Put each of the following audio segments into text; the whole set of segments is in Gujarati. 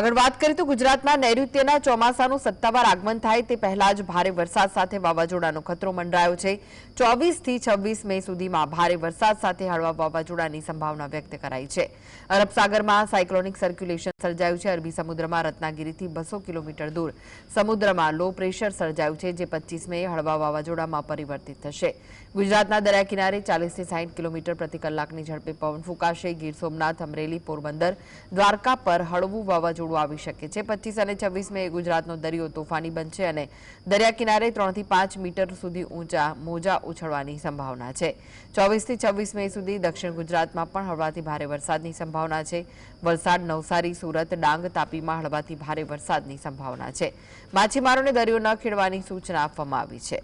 अगर बात करें तो गुजरात में नैऋत्यना ચોમાસાનો સત્તાવાર આગમન થાય તે પેલાજ ભારે વરસાદ સાથે વાવાજોડાનો ખતરો મંડરાયો છે 24 થી 26 મે સુધીમાં ભારે વરસાદ સાથે હળવા વાવાજોડાની સંભાવના વ્યક્ત કરાઈ છે અરબ સાગરમાં સાયક્લોનિક સર્ક્યુલેશન સર્જાયું છે અરબી સમુદ્રમાં રત્નાગીરીથી 200 કિલોમીટર દૂર સમુદ્રમાં લો પ્રેશર સર્જાયું છે જે 25 મે હળવા વાવાજોડામાં પરિવર્તિત થશે ગુજરાતના દરિયા કિનારે 40 થી 60 કિલોમીટર પ્રતિ કલાકની ઝડપે પવન ફૂકાશે ગીર સોમનાથ અમરેલી પોરબંદર દ્વારકા પર હળવું વાવા જોડવા વિ શકે છે 25 અને 26 મે એ ગુજરાતનો દરિયો તોફાની બનશે અને દરિયા કિનારે 3 થી 5 મીટર સુધી ઊંચા મોજા ઉછળવાની સંભાવના છે 24 થી 26 મે સુધી દક્ષિણ ગુજરાતમાં પણ હળવાથી ભારે વરસાદની સંભાવના છે વલસાડ નવસારી સુરત ડાંગ તાપીમાં હળવાથી ભારે વરસાદની સંભાવના છે માછીમારોને દરિયો ન ખેડવાની સૂચના આપવામાં આવી છે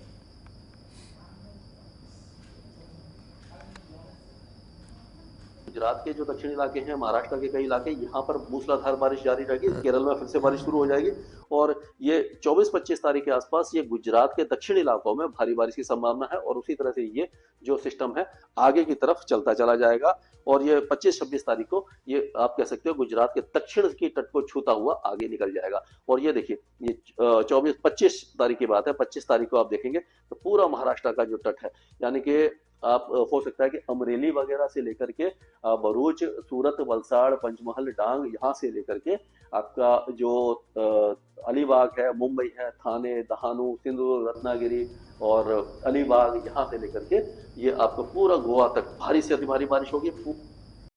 गुजरात के जो दक्षिण इलाके हैं महाराष्ट्र के कई इलाके यहाँ पर मूसलाधार बारिश जारी रहेगी केरल में फिर से बारिश शुरू हो जाएगी और ये 24-25 तारीख के आसपास ये गुजरात के दक्षिण इलाकों में भारी बारिश की संभावना है और उसी तरह से ये जो सिस्टम है आगे की तरफ चलता चला जाएगा और ये 25-26 तारीख को ये आप कह सकते हो गुजरात के दक्षिण के तट को छूता हुआ आगे निकल जाएगा और ये देखिए ये 24-25 तारीख की बात है 25 तारीख को आप देखेंगे तो पूरा महाराष्ट्र का जो तट है यानी कि आप हो सकता है कि अमरेली वगैरह से लेकर के भरूच सूरत वलसाड़ पंचमहल डांग यहाँ से लेकर के आपका जो अलीबाग है मुंबई है थाने दहानू सिंधुदुर्ग रत्नागिरी और अलीबाग यहाँ से लेकर के ये आपका पूरा गोवा तक भारी से अति भारी बारिश होगी